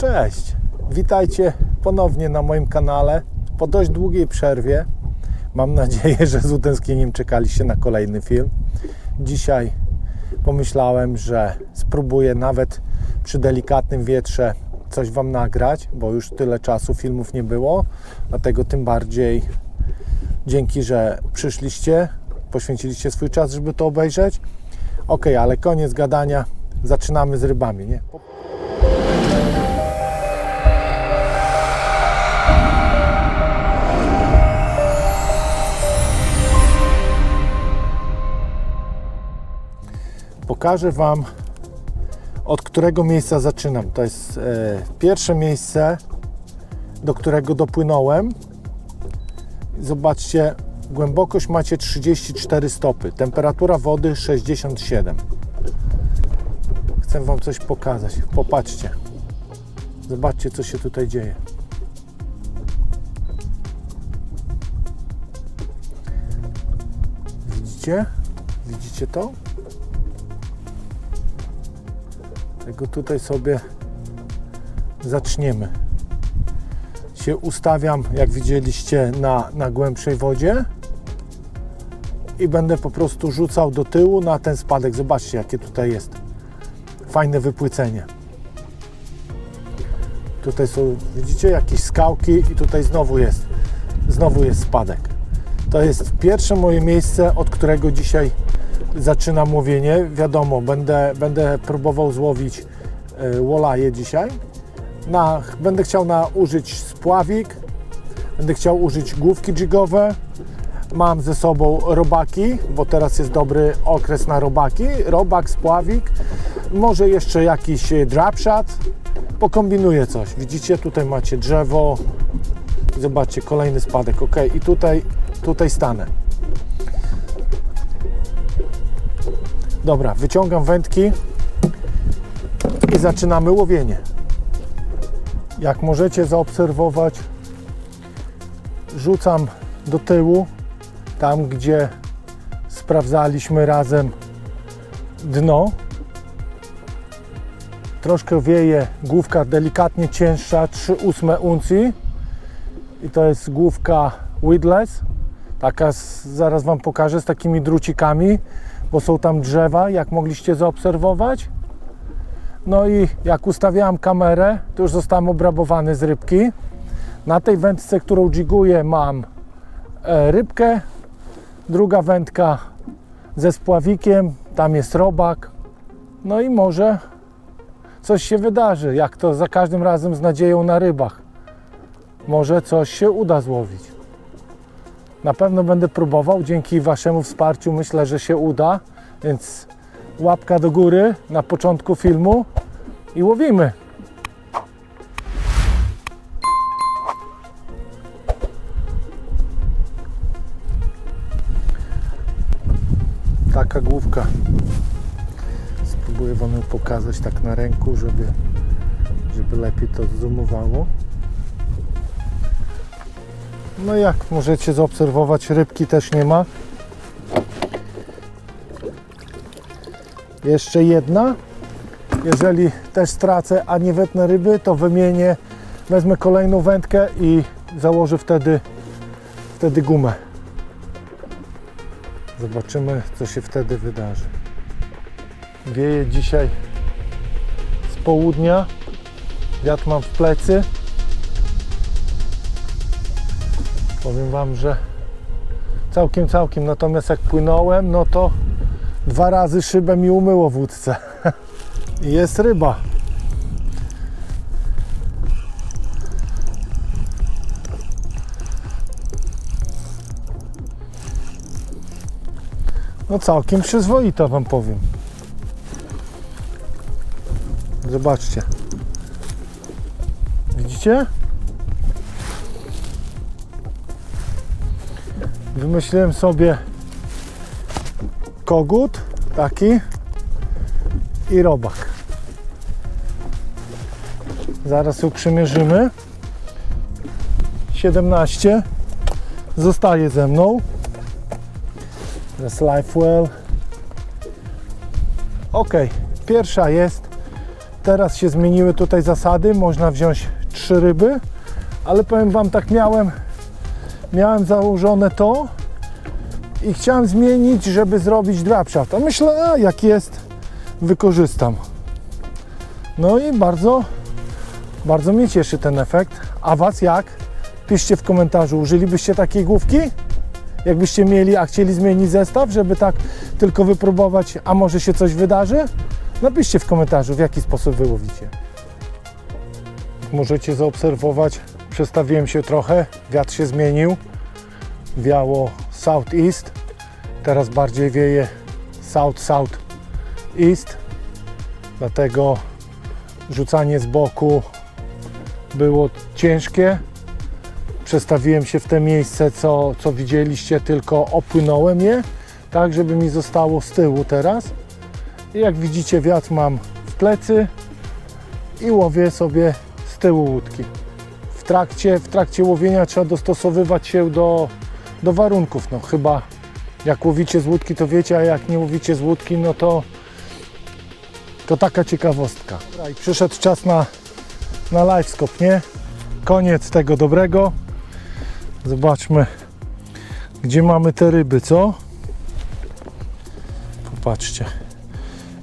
Cześć, witajcie ponownie na moim kanale po dość długiej przerwie. Mam nadzieję, że z utęsknieniem czekaliście na kolejny film. Dzisiaj pomyślałem, że spróbuję nawet przy delikatnym wietrze coś Wam nagrać, bo już tyle czasu filmów nie było, dlatego tym bardziej dzięki, że przyszliście, poświęciliście swój czas, żeby to obejrzeć. Ok, ale koniec gadania, zaczynamy z rybami, nie? Pokażę Wam, od którego miejsca zaczynam. To jest e, pierwsze miejsce, do którego dopłynąłem. Zobaczcie, głębokość macie 34 stopy, temperatura wody 67. Chcę Wam coś pokazać. Popatrzcie. Zobaczcie, co się tutaj dzieje. Widzicie? Widzicie to? Tego tutaj sobie zaczniemy. Się ustawiam, jak widzieliście, na, na głębszej wodzie i będę po prostu rzucał do tyłu na ten spadek. Zobaczcie, jakie tutaj jest fajne wypłycenie. Tutaj są, widzicie, jakieś skałki i tutaj znowu jest, znowu jest spadek. To jest pierwsze moje miejsce, od którego dzisiaj zaczynam łowienie. Wiadomo, będę, będę próbował złowić e, wolaje dzisiaj. Na, będę chciał na, użyć spławik, będę chciał użyć główki jigowe. Mam ze sobą robaki, bo teraz jest dobry okres na robaki. Robak, spławik, może jeszcze jakiś e, drop shot. Pokombinuję coś. Widzicie, tutaj macie drzewo. Zobaczcie, kolejny spadek. Ok, i tutaj, tutaj stanę. Dobra, wyciągam wędki i zaczynamy łowienie. Jak możecie zaobserwować, rzucam do tyłu, tam gdzie sprawdzaliśmy razem dno. Troszkę wieje, główka delikatnie cięższa, 3,8 uncji i to jest główka weedless, taka z, zaraz Wam pokażę z takimi drucikami bo są tam drzewa, jak mogliście zaobserwować. No i jak ustawiałem kamerę, to już zostałem obrabowany z rybki. Na tej wędce, którą jiguję, mam e, rybkę. Druga wędka ze spławikiem, tam jest robak. No i może coś się wydarzy, jak to za każdym razem z nadzieją na rybach. Może coś się uda złowić. Na pewno będę próbował. Dzięki Waszemu wsparciu myślę, że się uda. Więc łapka do góry na początku filmu i łowimy. Taka główka. Spróbuję Wam ją pokazać tak na ręku, żeby, żeby lepiej to zoomowało. No jak możecie zaobserwować, rybki też nie ma. Jeszcze jedna. Jeżeli też stracę, a nie wetnę ryby, to wymienię, wezmę kolejną wędkę i założę wtedy, wtedy gumę. Zobaczymy, co się wtedy wydarzy. Wieje dzisiaj z południa. Wiatr mam w plecy. Powiem Wam, że całkiem, całkiem. Natomiast jak płynąłem, no to dwa razy szybę mi umyło w łódce. Jest ryba. No całkiem przyzwoita Wam powiem. Zobaczcie. Widzicie? Wymyśliłem sobie kogut taki i robak. Zaraz ją przymierzymy. 17 zostaje ze mną. Teraz life well. Ok, pierwsza jest Teraz się zmieniły tutaj zasady, można wziąć trzy ryby, ale powiem Wam tak miałem, miałem założone to i chciałem zmienić, żeby zrobić drapshaft. A myślę, a jak jest, wykorzystam. No i bardzo, bardzo mnie cieszy ten efekt. A Was jak? Piszcie w komentarzu, użylibyście takiej główki? Jakbyście mieli, a chcieli zmienić zestaw, żeby tak tylko wypróbować, a może się coś wydarzy? Napiszcie w komentarzu, w jaki sposób wy łowicie. Możecie zaobserwować, przestawiłem się trochę, wiatr się zmienił, wiało southeast, teraz bardziej wieje south southeast, dlatego rzucanie z boku było ciężkie. Przestawiłem się w te miejsce, co, co widzieliście, tylko opłynąłem je, tak żeby mi zostało z tyłu teraz. I jak widzicie, wiatr mam w plecy i łowię sobie z tyłu łódki. Trakcie, w trakcie łowienia trzeba dostosowywać się do, do warunków. No chyba jak łowicie z łódki, to wiecie, a jak nie łowicie z łódki, no to, to taka ciekawostka. Dobra, i przyszedł czas na, na live skop, nie? Koniec tego dobrego. Zobaczmy, gdzie mamy te ryby, co? Popatrzcie.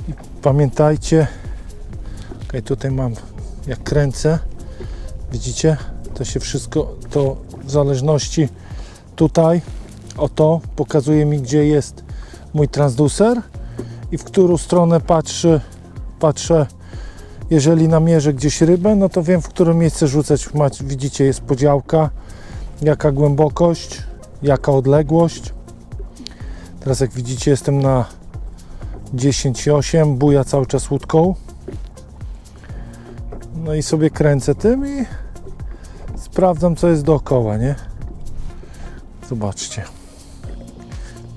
I pamiętajcie, tutaj mam, jak kręcę, widzicie, to się wszystko, to w zależności tutaj, o to, pokazuje mi, gdzie jest mój transducer i w którą stronę patrzy, patrzę, jeżeli namierzę gdzieś rybę, no to wiem, w które miejsce rzucać. Widzicie, jest podziałka, jaka głębokość, jaka odległość. Teraz jak widzicie, jestem na 10,8, buja cały czas łódką. No i sobie kręcę tym i sprawdzam, co jest dookoła, nie? Zobaczcie.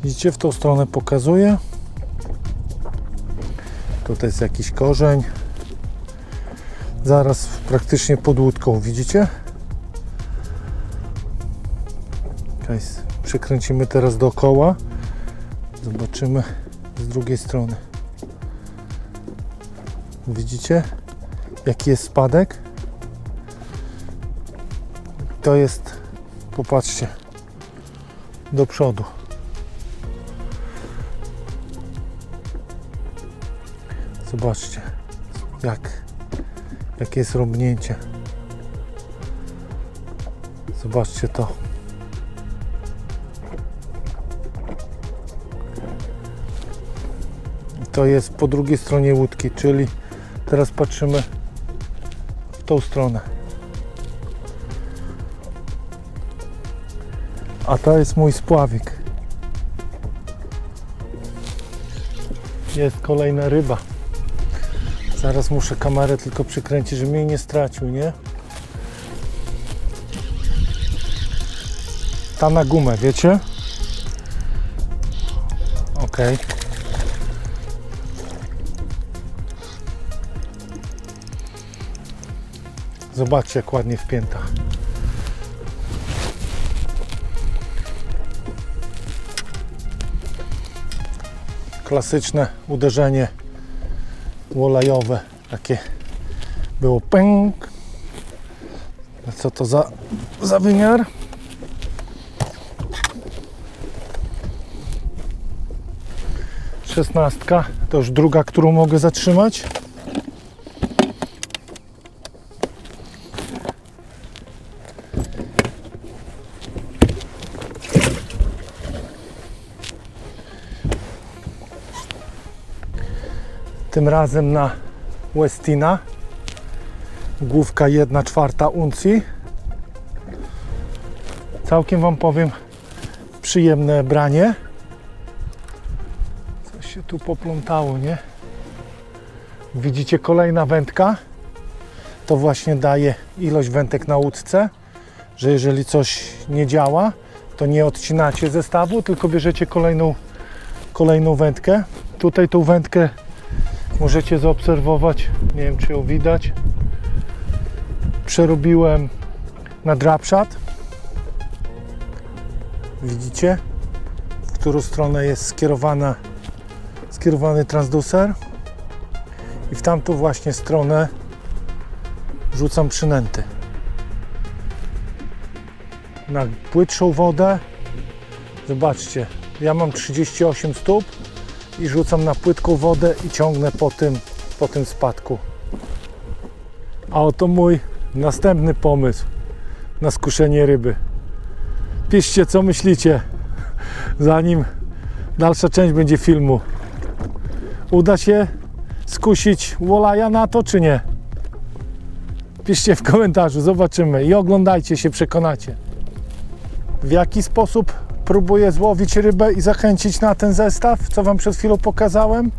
Widzicie, w tą stronę pokazuję. Tutaj jest jakiś korzeń. Zaraz praktycznie pod łódką, widzicie? Przekręcimy teraz dookoła. Zobaczymy z drugiej strony. Widzicie, jaki jest spadek? To jest, popatrzcie, do przodu. Zobaczcie, jak, jakie jest rąbnięcie. Zobaczcie to. to jest po drugiej stronie łódki, czyli teraz patrzymy w tą stronę. A to jest mój spławik. Jest kolejna ryba. Zaraz muszę kamerę tylko przykręcić, żeby mnie nie stracił, nie? Ta na gumę, wiecie? Okej. Zobaczcie, jak ładnie wpięta. Klasyczne uderzenie wolajowe, takie było pęk. Co to za, za wymiar? Szesnastka, to już druga, którą mogę zatrzymać. Tym razem na Westina. Główka 1 czwarta uncji. Całkiem Wam powiem, przyjemne branie. Coś się tu poplątało, nie? Widzicie kolejna wędka. To właśnie daje ilość wędek na łódce, że jeżeli coś nie działa, to nie odcinacie zestawu, tylko bierzecie kolejną, kolejną wędkę. Tutaj tą wędkę możecie zaobserwować, nie wiem czy ją widać. Przerobiłem na drapshot. Widzicie, w którą stronę jest skierowana, skierowany transducer. i w tamtą właśnie stronę rzucam przynęty. Na płytszą wodę, zobaczcie, ja mam 38 stóp i rzucam na płytką wodę i ciągnę po tym, po tym spadku. A oto mój następny pomysł na skuszenie ryby. Piszcie, co myślicie, zanim dalsza część będzie filmu. Uda się skusić Wolaja na to, czy nie? Piszcie w komentarzu, zobaczymy i oglądajcie się, przekonacie. W jaki sposób próbuję złowić rybę i zachęcić na ten zestaw, co Wam przed chwilą pokazałem?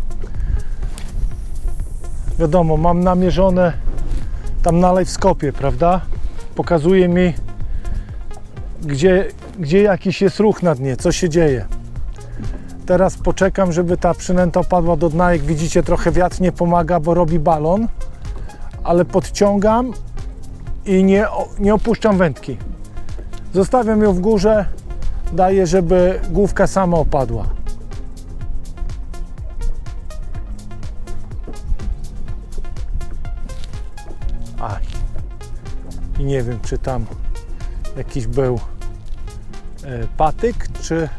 Wiadomo, mam namierzone tam na w skopie, prawda? Pokazuje mi, gdzie, gdzie jakiś jest ruch na dnie, co się dzieje. Teraz poczekam, żeby ta przynęta opadła do dna. Jak widzicie, trochę wiatr nie pomaga, bo robi balon, ale podciągam i nie, nie opuszczam wędki. Zostawiam ją w górze, daję, żeby główka sama opadła. Aj. I nie wiem, czy tam jakiś był e, patyk, czy,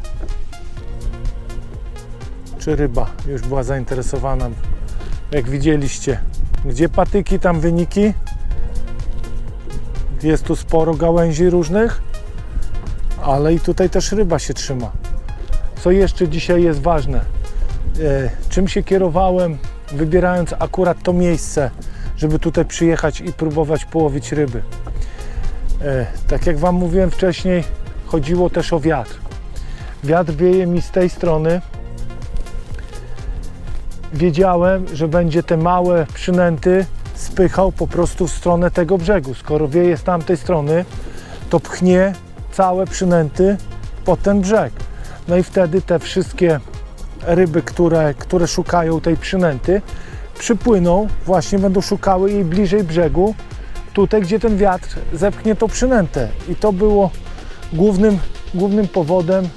czy ryba już była zainteresowana. Jak widzieliście, gdzie patyki, tam wyniki. Jest tu sporo gałęzi różnych, ale i tutaj też ryba się trzyma. Co jeszcze dzisiaj jest ważne? E, czym się kierowałem, wybierając akurat to miejsce, żeby tutaj przyjechać i próbować połowić ryby? E, tak jak Wam mówiłem wcześniej, chodziło też o wiatr. Wiatr wieje mi z tej strony. Wiedziałem, że będzie te małe przynęty spychał po prostu w stronę tego brzegu. Skoro wieje z tamtej strony, to pchnie całe przynęty pod ten brzeg. No i wtedy te wszystkie ryby, które, które szukają tej przynęty, przypłyną, właśnie będą szukały jej bliżej brzegu, tutaj, gdzie ten wiatr zepchnie tą przynętę. I to było głównym, głównym powodem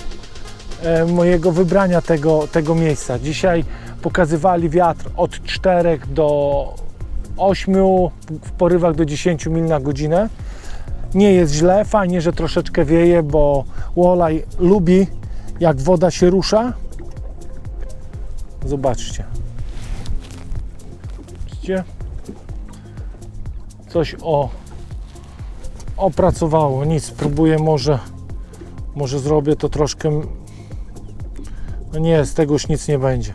e, mojego wybrania tego, tego miejsca. Dzisiaj pokazywali wiatr od 4 do 8, w porywach do 10 mil na godzinę. Nie jest źle, fajnie, że troszeczkę wieje, bo Wallaj lubi jak woda się rusza. Zobaczcie. Widzicie? Coś o opracowało. Nic, spróbuję może może zrobię to troszkę no nie, z tego już nic nie będzie.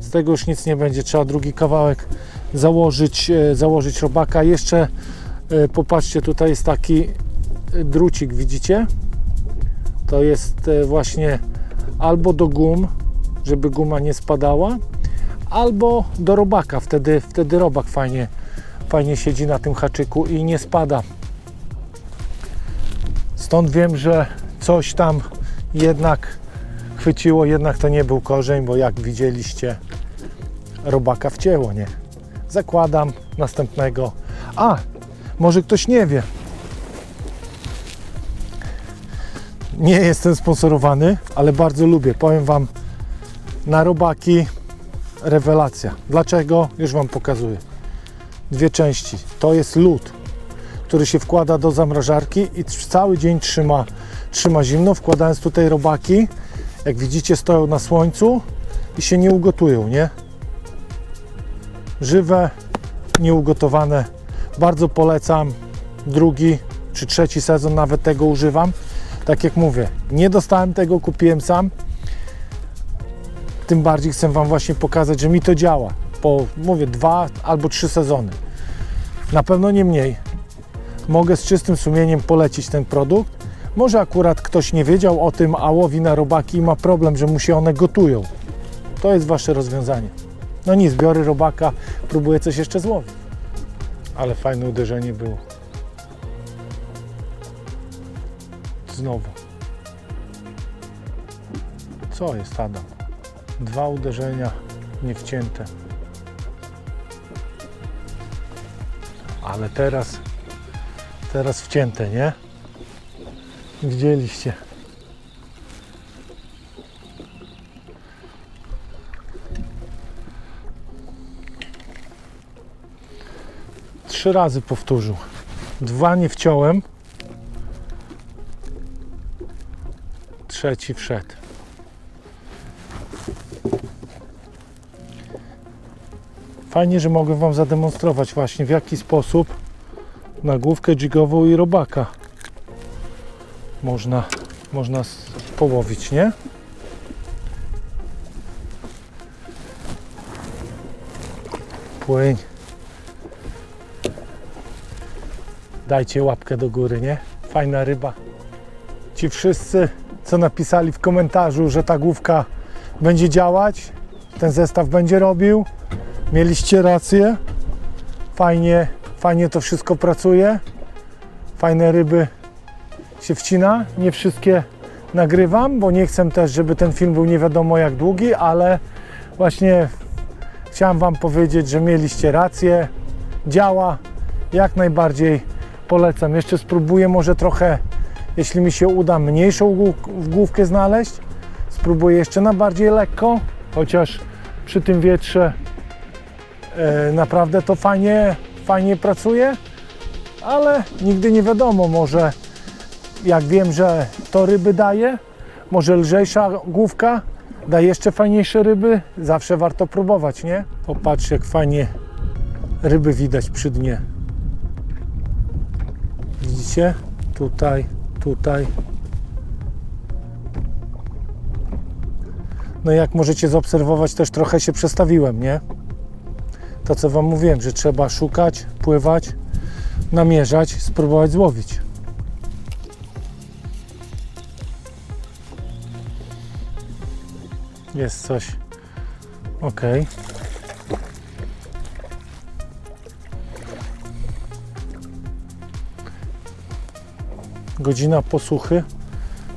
Z tego już nic nie będzie. Trzeba drugi kawałek założyć, e, założyć robaka. Jeszcze popatrzcie, tutaj jest taki e, drucik, widzicie? To jest e, właśnie albo do gum, żeby guma nie spadała, albo do robaka. Wtedy, wtedy robak fajnie, fajnie siedzi na tym haczyku i nie spada. Stąd wiem, że coś tam jednak chwyciło, jednak to nie był korzeń, bo jak widzieliście, robaka wcięło, nie? Zakładam następnego. A, może ktoś nie wie. Nie jestem sponsorowany, ale bardzo lubię. Powiem Wam, na robaki rewelacja. Dlaczego? Już Wam pokazuję. Dwie części. To jest lód, który się wkłada do zamrażarki i cały dzień trzyma, trzyma zimno. Wkładając tutaj robaki, jak widzicie, stoją na słońcu i się nie ugotują, nie? Żywe, nieugotowane. Bardzo polecam. Drugi czy trzeci sezon nawet tego używam. Tak jak mówię, nie dostałem tego, kupiłem sam. Tym bardziej chcę Wam właśnie pokazać, że mi to działa. Po, mówię, dwa albo trzy sezony. Na pewno nie mniej. Mogę z czystym sumieniem polecić ten produkt. Może akurat ktoś nie wiedział o tym, a łowi na robaki i ma problem, że mu się one gotują. To jest Wasze rozwiązanie. No nic, biorę robaka, próbuję coś jeszcze złowić. Ale fajne uderzenie było. Znowu. Co jest Adam? Dwa uderzenia niewcięte. Ale teraz, teraz wcięte, nie? Widzieliście. Trzy razy powtórzył. Dwa nie wciąłem. Trzeci wszedł. Fajnie, że mogę Wam zademonstrować właśnie w jaki sposób nagłówkę jigową i robaka można, można połowić, nie? Płyń. Dajcie łapkę do góry, nie? Fajna ryba. Ci wszyscy, co napisali w komentarzu, że ta główka będzie działać, ten zestaw będzie robił, mieliście rację. Fajnie, fajnie to wszystko pracuje. Fajne ryby się wcina. Nie wszystkie nagrywam, bo nie chcę też, żeby ten film był nie wiadomo jak długi, ale właśnie chciałem Wam powiedzieć, że mieliście rację. Działa. Jak najbardziej polecam. Jeszcze spróbuję może trochę, jeśli mi się uda, mniejszą głów- główkę znaleźć. Spróbuję jeszcze na bardziej lekko, chociaż przy tym wietrze e, naprawdę to fajnie, fajnie pracuje, ale nigdy nie wiadomo, może jak wiem, że to ryby daje, może lżejsza główka da jeszcze fajniejsze ryby, zawsze warto próbować, nie? Popatrz jak fajnie ryby widać przy dnie. Widzicie? Tutaj, tutaj. No jak możecie zaobserwować, też trochę się przestawiłem, nie? To co Wam mówiłem, że trzeba szukać, pływać, namierzać, spróbować złowić. Jest coś. Ok. Godzina posłuchy.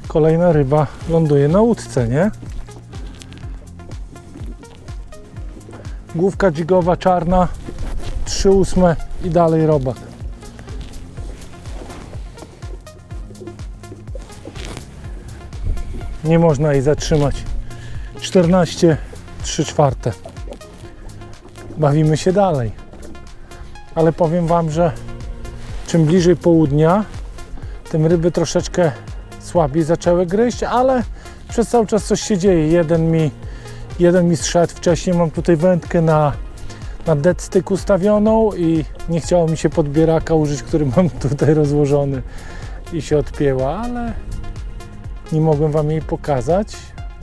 Kolejna ryba ląduje na łódce, nie? Główka dźwigowa czarna, 3 ósme i dalej robak. Nie można jej zatrzymać. 14, 3 czwarte. Bawimy się dalej. Ale powiem Wam, że czym bliżej południa, tym ryby troszeczkę słabiej zaczęły gryźć, ale przez cały czas coś się dzieje. Jeden mi, jeden mi zszedł wcześniej, mam tutaj wędkę na, na dead stick ustawioną i nie chciało mi się podbieraka użyć, który mam tutaj rozłożony i się odpięła, ale nie mogłem Wam jej pokazać,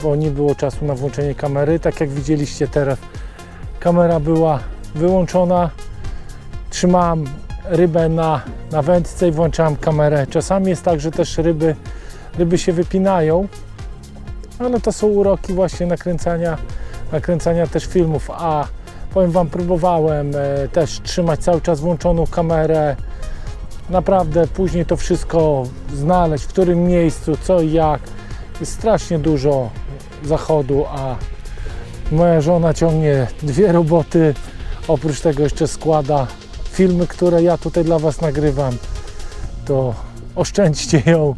bo nie było czasu na włączenie kamery. Tak jak widzieliście teraz, kamera była wyłączona. Trzymałem rybę na, na wędce i włączałem kamerę. Czasami jest tak, że też ryby, ryby się wypinają, ale to są uroki właśnie nakręcania, nakręcania też filmów. A powiem Wam, próbowałem e, też trzymać cały czas włączoną kamerę. Naprawdę później to wszystko znaleźć, w którym miejscu, co i jak. Jest strasznie dużo zachodu, a moja żona ciągnie dwie roboty. Oprócz tego jeszcze składa filmy, które ja tutaj dla Was nagrywam. To oszczędźcie ją.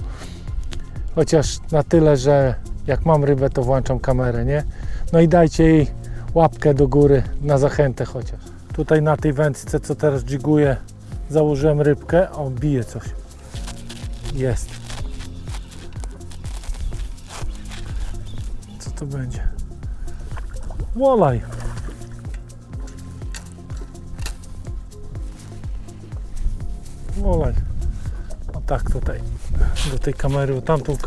Chociaż na tyle, że jak mam rybę, to włączam kamerę, nie? No i dajcie jej łapkę do góry na zachętę chociaż. Tutaj na tej wędce, co teraz jiguję, założyłem rybkę. O, bije coś. Jest. Co to będzie? Wolaj. Wolaj. O tak tutaj do tej kamery, tamtą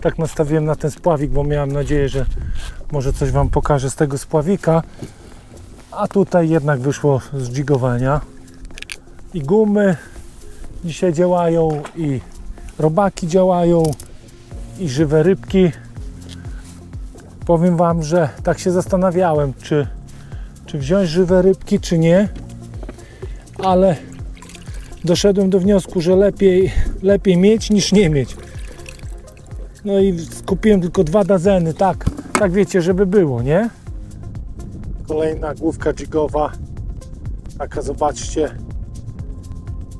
tak nastawiłem na ten spławik, bo miałem nadzieję, że może coś Wam pokażę z tego spławika. A tutaj jednak wyszło z jigowania. I gumy dzisiaj działają, i robaki działają, i żywe rybki. Powiem Wam, że tak się zastanawiałem, czy, czy wziąć żywe rybki, czy nie. Ale doszedłem do wniosku, że lepiej, lepiej mieć niż nie mieć. No i skupiłem tylko dwa dazeny, tak, tak wiecie, żeby było, nie? Kolejna główka jigowa. Taka, zobaczcie.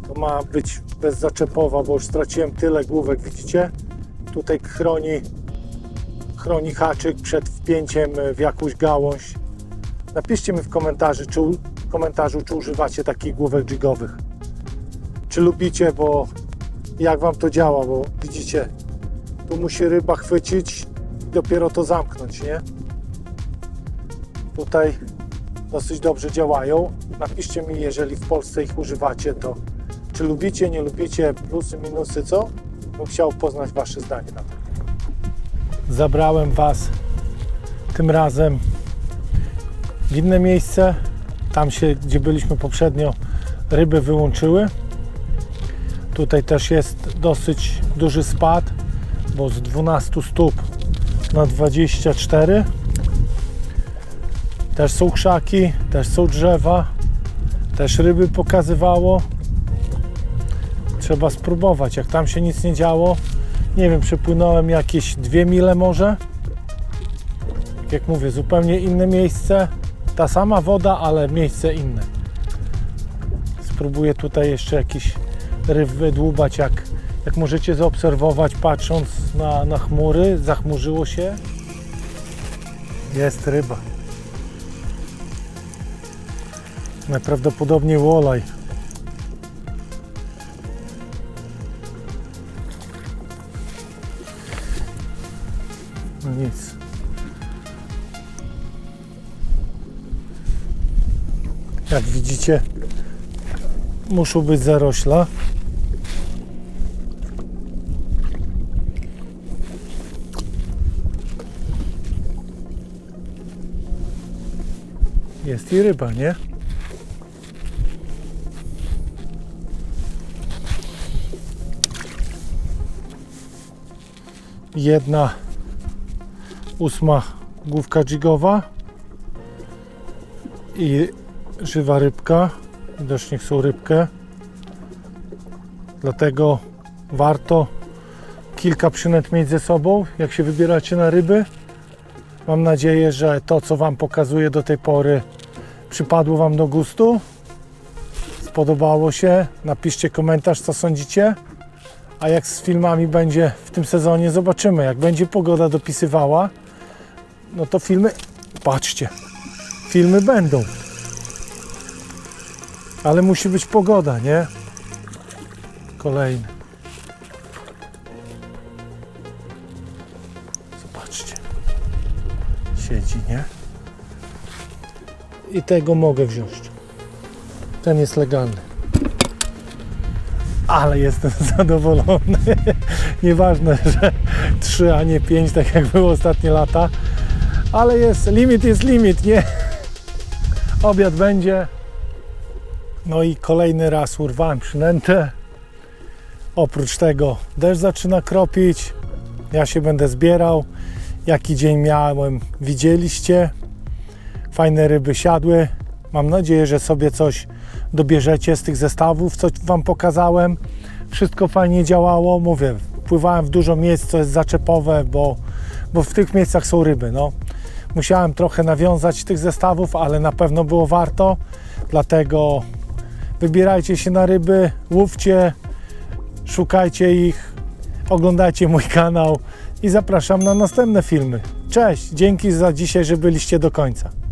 To ma być bezzaczepowa, bo już straciłem tyle główek, widzicie? Tutaj chroni, chroni haczyk przed wpięciem w jakąś gałąź. Napiszcie mi w komentarzu, czy, w komentarzu, czy używacie takich główek jigowych. Czy lubicie, bo jak Wam to działa, bo widzicie, tu musi ryba chwycić i dopiero to zamknąć, nie? Tutaj dosyć dobrze działają. Napiszcie mi, jeżeli w Polsce ich używacie, to czy lubicie, nie lubicie, plusy, minusy, co? Bym chciał poznać Wasze zdanie na to. Zabrałem Was tym razem w inne miejsce. Tam się, gdzie byliśmy poprzednio, ryby wyłączyły. Tutaj też jest dosyć duży spad, bo z 12 stóp na 24. Też są krzaki, też są drzewa, też ryby pokazywało. Trzeba spróbować. Jak tam się nic nie działo, nie wiem, przepłynąłem jakieś dwie mile może. Jak mówię, zupełnie inne miejsce. Ta sama woda, ale miejsce inne. Spróbuję tutaj jeszcze jakiś ryb wydłubać, jak, jak możecie zaobserwować, patrząc na, na chmury. Zachmurzyło się. Jest ryba. Najprawdopodobniej łolaj. No nic. Jak widzicie, muszą być zarośla. Jest i ryba, nie? Jedna ósma główka jigowa i żywa rybka. Widocznie chcą rybkę. Dlatego warto kilka przynęt mieć ze sobą, jak się wybieracie na ryby. Mam nadzieję, że to, co Wam pokazuję do tej pory, przypadło Wam do gustu. Spodobało się. Napiszcie komentarz, co sądzicie. A jak z filmami będzie w tym sezonie, zobaczymy. Jak będzie pogoda dopisywała, no to filmy, patrzcie, filmy będą. Ale musi być pogoda, nie? Kolejny. Zobaczcie. Siedzi, nie? I tego mogę wziąć. Ten jest legalny. Ale jestem zadowolony. Nieważne, że 3, a nie 5, tak jak było ostatnie lata. Ale jest, limit jest limit, nie? Obiad będzie. No i kolejny raz urwałem przynętę. Oprócz tego deszcz zaczyna kropić. Ja się będę zbierał. Jaki dzień miałem, widzieliście. Fajne ryby siadły. Mam nadzieję, że sobie coś dobierzecie z tych zestawów, co Wam pokazałem. Wszystko fajnie działało. Mówię, pływałem w dużo miejsc, co jest zaczepowe, bo, bo w tych miejscach są ryby. No. Musiałem trochę nawiązać tych zestawów, ale na pewno było warto. Dlatego wybierajcie się na ryby, łówcie, szukajcie ich, oglądajcie mój kanał i zapraszam na następne filmy. Cześć, dzięki za dzisiaj, że byliście do końca.